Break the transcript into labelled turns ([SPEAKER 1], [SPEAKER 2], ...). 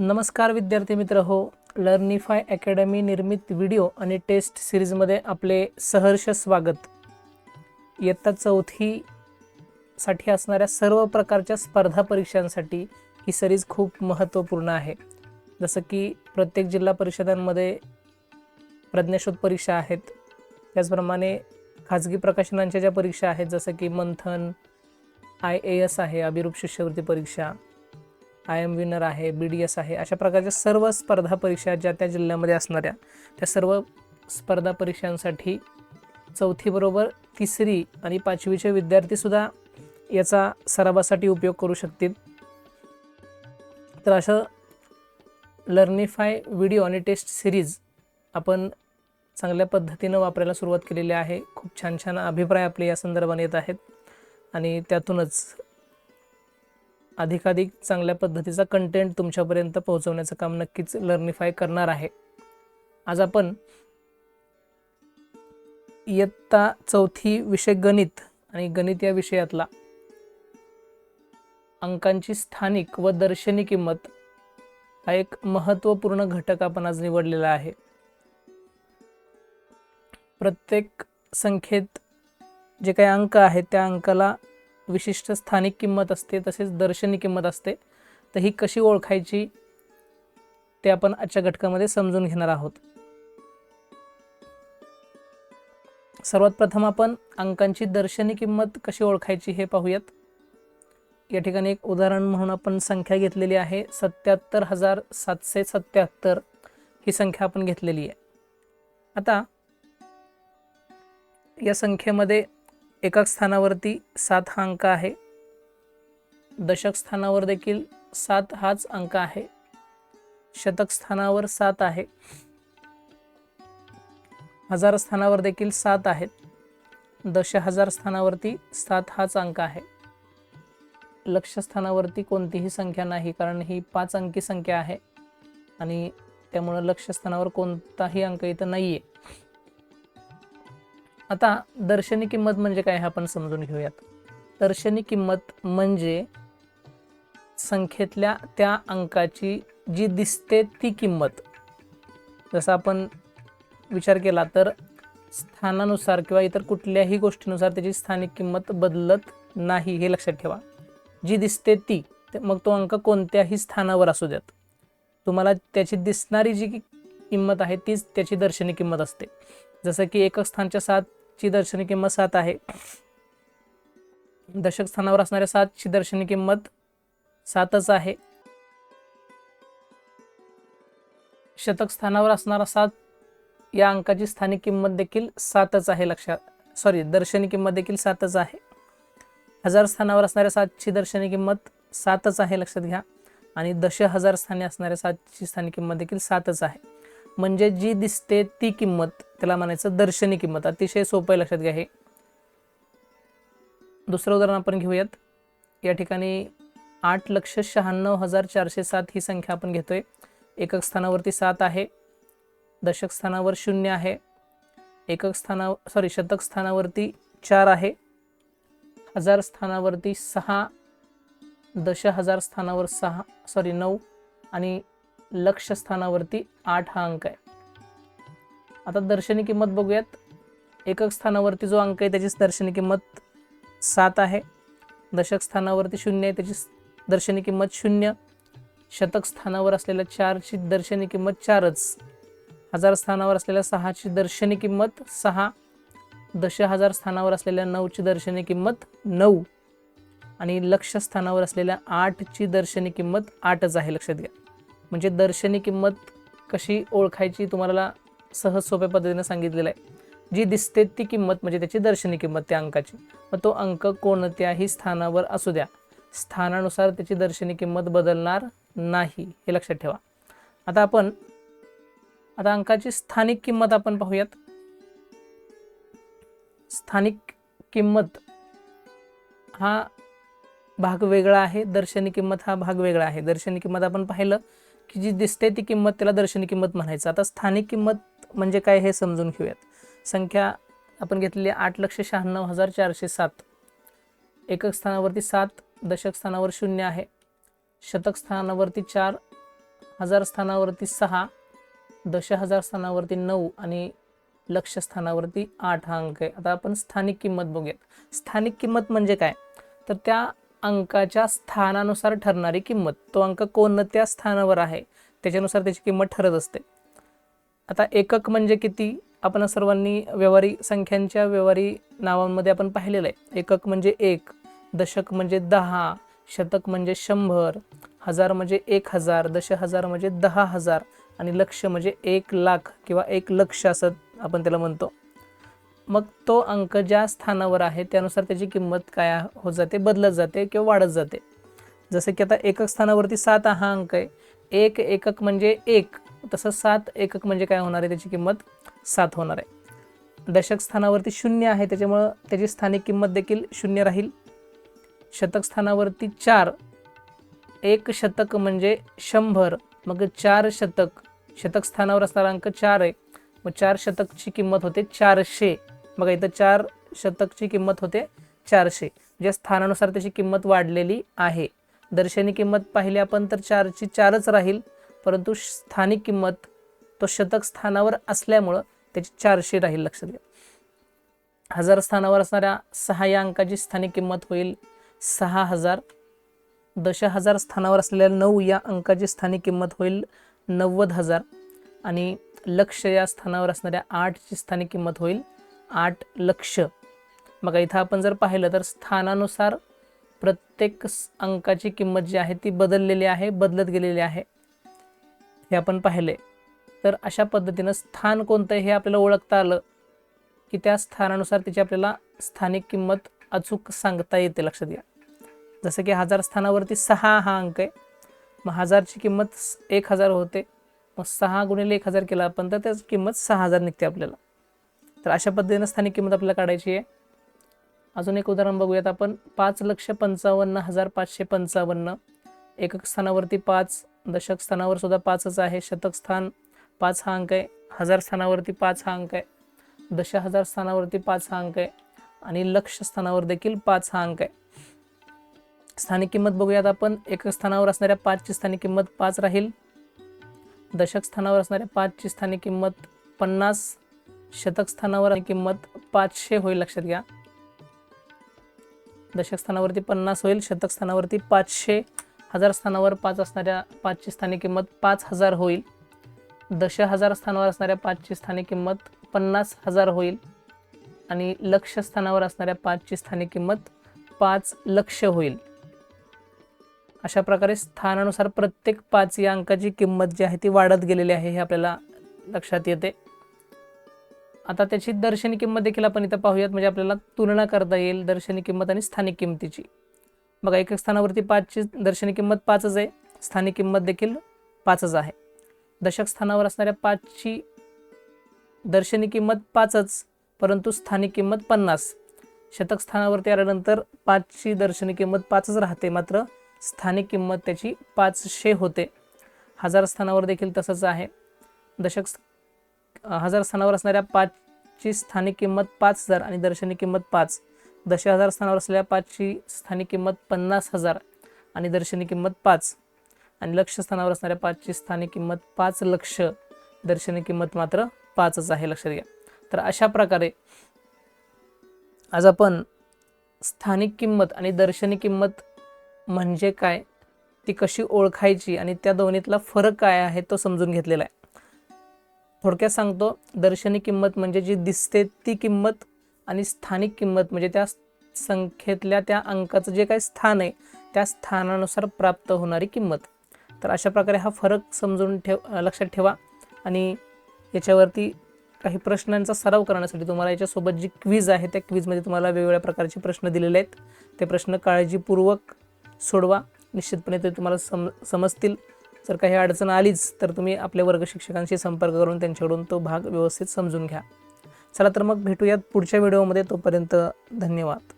[SPEAKER 1] नमस्कार विद्यार्थी मित्र हो लर्निफाय अकॅडमी निर्मित व्हिडिओ आणि टेस्ट सिरीजमध्ये आपले सहर्ष स्वागत. इयत्ता चौथीसाठी असणाऱ्या सर्व प्रकारच्या स्पर्धा परीक्षांसाठी ही सिरीज खूप महत्त्वपूर्ण आहे. जसं की प्रत्येक जिल्हा परिषदांमध्ये प्रज्ञाशोध परीक्षा आहेत. त्याचप्रमाणे खाजगी प्रकाशनांच्या ज्या परीक्षा आहेत जसं की मंथन आय ए एस आहे अभिरूप शिष्यवृत्ती परीक्षा आय एम विनर आहे बी डी एस आहे अशा प्रकारच्या सर्व स्पर्धा परीक्षा ज्या त्या जिल्ह्यामध्ये असणाऱ्या त्या सर्व स्पर्धा परीक्षांसाठी चौथीबरोबर तिसरी आणि पाचवीचे विद्यार्थीसुद्धा याचा सरावासाठी उपयोग करू शकतील. तर असं लर्निफाय व्हिडिओ आणि टेस्ट सिरीज आपण चांगल्या पद्धतीनं वापरायला सुरुवात केलेली आहे. खूप छान छान अभिप्राय आपले या संदर्भाने येत आहेत. आणि त्यातूनच अधिकाधिक चांगल्या पद्धतीचा कंटेंट तुमच्यापर्यंत पोहोचवण्याचं काम नक्कीच लर्निफाय करणार आहे. आज आपण इयत्ता चौथी विषय गणित आणि गणित या विषयातला अंकांची स्थानिक व दर्शनी किंमत हा एक महत्त्वपूर्ण घटक आपण आज निवडलेला आहे. प्रत्येक संख्येत जे काही अंक आहेत त्या अंकाला विशिष्ट स्थानिक किंमत असते तसेच दर्शनी किंमत असते. तर ही कशी ओळखायची? ते आपण आजच्या घटकामध्ये समजून घेणार आहोत. सर्वात प्रथम आपण अंकांची दर्शनी किंमत कशी ओळखायची हे पाहूयात. या ठिकाणी एक उदाहरण म्हणून आपण संख्या घेतलेली आहे सत्याहत्तर हजार सातशे सत्याहत्तर ही संख्या आपण घेतलेली आहे. आता या संख्येमध्ये एकक स्थानावरती सात हा अंक आहे. दशक स्थानावर देखील सात हाच अंक आहे. शतक स्थानावर सात आहे. हजार स्थानावर देखील सात आहेत. दश हजार स्थानावरती सात हाच अंक आहे. लक्ष स्थानावरती कोणतीही संख्या नाही कारण ही पाच अंकी संख्या आहे. आणि त्यामुळं लक्ष स्थानावर कोणताही अंक इथं नाही आहे आता दर्शनी किंमत म्हणजे काय हे आपण समजून घेऊयात. दर्शनी किंमत म्हणजे संख्येतल्या त्या अंकाची जी दिसते ती किंमत. जसं आपण विचार केला तर स्थानानुसार किंवा इतर कुठल्याही गोष्टीनुसार त्याची स्थानिक किंमत बदलत नाही हे लक्षात ठेवा. जी दिसते ती मग तो अंक कोणत्याही स्थानावर असू द्यात तुम्हाला त्याची दिसणारी जी किंमत आहे तीच त्याची दर्शनी किंमत असते. जसं की एकक स्थानच्या सात ची दर्शनी किंमत सात आहे. दशक स्थानावर असणाऱ्या सातची दर्शनी किंमत सातच आहे. शतक स्थानावर असणारा सात या अंकाची स्थानिक किंमत देखील सातच आहे लक्षात. सॉरी दर्शनी किंमत देखील सातच आहे. हजार स्थानावर असणाऱ्या सातची दर्शनी किंमत सातच आहे लक्षात घ्या. आणि दश हजार स्थानी असणाऱ्या सातची स्थानिक किंमत देखील सातच आहे. म्हणजे जी दिसते ती किंमत त्याला म्हणायचं दर्शनी किंमत. अतिशय सोपं आहे लक्षात घ्या हे. दुसरं उदाहरण आपण घेऊयात. या ठिकाणी आठ लक्ष शहाण्णव हजार चारशे सात ही संख्या आपण घेतोय. एकक स्थानावरती सात आहे. दशक स्थानावर शून्य आहे. एकक स्थाना सॉरी शतक स्थानावरती चार आहे. हजार स्थानावरती सहा दश हजार स्थानावर सहा सॉरी नऊ आणि लक्ष स्थानावरती आठ हा अंक आहे. आता दर्शनी किंमत बघूयात. एकक स्थानावरती जो अंक आहे त्याची दर्शनी किंमत सात आहे. दशक स्थानावरती शून्य आहे त्याची दर्शनी किंमत शून्य. शतक स्थानावर असलेल्या चारची दर्शनी किंमत चारच. हजार स्थानावर असलेल्या सहाची दर्शनी किंमत सहा. दश हजार स्थानावर असलेल्या नऊची दर्शनी किंमत नऊ. आणि लक्ष स्थानावर असलेल्या आठची दर्शनी किंमत आठच आहे लक्षात घ्या. म्हणजे दर्शनी किंमत कशी ओळखायची तुम्हाला सहज सोप्या पद्धतीने सांगितलेलं आहे. जी दिसते ती किंमत म्हणजे त्याची दर्शनी किंमत त्या अंकाची. मग तो अंक कोणत्याही स्थानावर असू द्या. स्थानानुसार त्याची दर्शनी किंमत बदलणार नाही हे लक्षात ठेवा. आता आपण आता अंकाची स्थानिक किंमत आपण पाहूयात. स्थानिक किंमत हा भाग वेगळा आहे दर्शनी किंमत हा भाग वेगळा आहे. दर्शनी किंमत आपण पाहिलं की जी दिसते ती किंमत त्याला दर्शनी किंमत म्हणायचं. आता स्थानिक किंमत म्हणजे काय हे समजून घेऊयात. संख्या आपण घेतलेली आठ लक्ष शहाण्णव हजार चारशे सात. एकक स्थानावरती सात दशक स्थानावर शून्य आहे. शतक स्थानावरती चार हजार स्थानावरती सहा दश हजार स्थानावरती नऊ आणि लक्ष स्थानावरती आठ हा अंक आहे. आता आपण स्थानिक किंमत बघूयात. स्थानिक किंमत म्हणजे काय? तर त्या अंकाच्या स्थानानुसार ठरणारी किंमत. तो अंक कोणत्या स्थानावर आहे? त्याच्यानुसार त्याची किंमत ठरत असते. आता एकक म्हणजे किती? आपण सर्वांनी व्यवहारी संख्यांच्या व्यवहारी नावांमध्ये आपण पाहिलेलं आहे. एकक म्हणजे एक दशक म्हणजे दहा शतक म्हणजे शंभर हजार म्हणजे एक हजार दश हजार म्हणजे दहा हजार आणि लक्ष म्हणजे एक लाख किंवा एक लक्ष असं आपण त्याला म्हणतो. मग तो अंक ज्या स्थानावर आहे त्यानुसार त्याची किंमत काय होत जाते? बदलत जाते किंवा वाढत जाते. जसं की आता एकक स्थानावरती सात हा अंक आहे. एक एकक म्हणजे एक. तसं सात एकक म्हणजे काय होणार आहे? त्याची किंमत सात होणार आहे. दशक स्थानावरती शून्य आहे त्याच्यामुळं त्याची स्थानिक किंमत देखील शून्य राहील. शतक स्थानावरती चार एक शतक म्हणजे शंभर मग चार शतक शतक स्थानावर असणारा अंक चार आहे. मग चार शतकची किंमत होते चारशे. मग इथं चार शतकची किंमत होते चारशे. म्हणजे स्थानानुसार त्याची किंमत वाढलेली आहे. दर्शनी किंमत पाहिली आपण तर चारची चारच राहील. परंतु स्थानिक किंमत तो शतक स्थानावर असल्यामुळं त्याची चारशे राहील. लक्षात घ्या. हजार स्थानावर असणाऱ्या सहा या अंकाची स्थानिक किंमत होईल सहा हजार. दश हजार स्थानावर असलेल्या नऊ या अंकाची स्थानिक किंमत होईल नव्वद हजार. आणि लक्ष या स्थानावर असणाऱ्या आठची स्थानिक किंमत होईल आठ लक्ष. मग इथं आपण जर पाहिलं तर स्थानानुसार प्रत्येक अंकाची किंमत जी आहे ती बदललेली आहे बदलत गेलेली आहे. हे आपण पाहिले. तर अशा पद्धतीनं स्थान कोणतं हे आपल्याला ओळखता आलं की त्या स्थानानुसार त्याची आपल्याला स्थानिक किंमत अचूक सांगता येते लक्षात घ्या. जसं की हजार स्थानावरती सहा हा अंक आहे. मग हजारची किंमत एक हजार होते. मग सहा गुणिले एक हजार केला आपण तर त्याची किंमत सहा हजार निघते आपल्याला. तर अशा पद्धतीनं स्थानिक किंमत आपल्याला काढायची आहे. अजून एक उदाहरण बघूयात आपण. पाच लक्ष पंचावन्न हजार पाचशे पंचावन्न. एकक स्थानावरती पाच दशक स्थानावर सुद्धा पाचच आहे. शतक स्थान पाच हा अंक आहे. हजार स्थानावरती पाच हा अंक आहे. दश हजार स्थानावरती पाच हा अंक आहे. आणि लक्ष स्थानावर देखील पाच हा अंक आहे. स्थानिक किंमत बघूयात आपण. एक स्थानावर असणाऱ्या पाचची स्थानिक किंमत पाच राहील. दशक स्थानावर असणाऱ्या पाचची स्थानिक किंमत पन्नास. शतक स्थानावर किंमत पाचशे होईल लक्षात घ्या. दशक स्थानावरती पन्नास होईल शतक स्थानावरती पाचशे. हजार स्थानावर पाच असणाऱ्या पाचची स्थानिक किंमत पाच हजार होईल. दश हजार स्थानावर असणाऱ्या पाचची स्थानिक किंमत पन्नास हजार होईल. आणि लक्ष स्थानावर असणाऱ्या पाचची स्थानिक किंमत पाच लक्ष होईल. अशा प्रकारे स्थानानुसार प्रत्येक पाच या अंकाची किंमत जी आहे ती वाढत गेलेली आहे हे आपल्याला लक्षात येते. आता त्याची दर्शनी किंमत देखील आपण इथं पाहूयात म्हणजे आपल्याला तुलना करता येईल दर्शनी किंमत आणि स्थानिक किंमतीची. बघा एक स्थानावरती पाचची दर्शनी किंमत पाचच आहे. स्थानिक किंमत देखील पाचच आहे. दशक स्थानावर असणाऱ्या पाचची दर्शनी किंमत पाचच परंतु स्थानिक किंमत पन्नास. शतक स्थानावरती आल्यानंतर पाचची दर्शनी किंमत पाचच राहते मात्र स्थानिक किंमत त्याची पाचशे होते. हजार स्थानावर देखील तसंच आहे. दशक हजार स्थानावर असणाऱ्या पाचची स्थानिक किंमत पाच हजार आणि दर्शनी किंमत पाच. दश हजार स्थानावर असलेल्या पाचची स्थानिक किंमत पन्नास हजार आणि दर्शनी किंमत पाच. आणि लक्ष स्थानावर असणाऱ्या पाचची स्थानिक किंमत पाच लक्ष दर्शनी किंमत मात्र पाचच आहे लक्षात घ्या. तर अशा प्रकारे आज आपण स्थानिक किंमत आणि दर्शनी किंमत म्हणजे काय ती कशी ओळखायची आणि त्या दोन्हीतला फरक काय आहे तो समजून घेतलेला आहे. थोडक्यात सांगतो दर्शनी किंमत म्हणजे जी दिसते ती किंमत आणि स्थानिक किंमत म्हणजे त्या संख्येतल्या त्या अंकाचं जे काही स्थान आहे त्या स्थानानुसार प्राप्त होणारी किंमत. तर अशा प्रकारे हा फरक समजून ठेव लक्षात ठेवा. आणि याच्यावरती काही प्रश्नांचा सराव करण्यासाठी तुम्हाला याच्यासोबत जी क्वीज आहे त्या क्वीजमध्ये तुम्हाला वेगवेगळ्या प्रकारचे प्रश्न दिलेले आहेत. ते प्रश्न काळजीपूर्वक सोडवा. निश्चितपणे ते तुम्हाला सम समजतील. जर काही अडचण आलीच तर तुम्ही आपल्या वर्ग शिक्षकांशी संपर्क करून त्यांच्याकडून तो भाग व्यवस्थित समजून घ्या. चला तर मग भेटूयात पुढच्या व्हिडिओमध्ये तोपर्यंत धन्यवाद.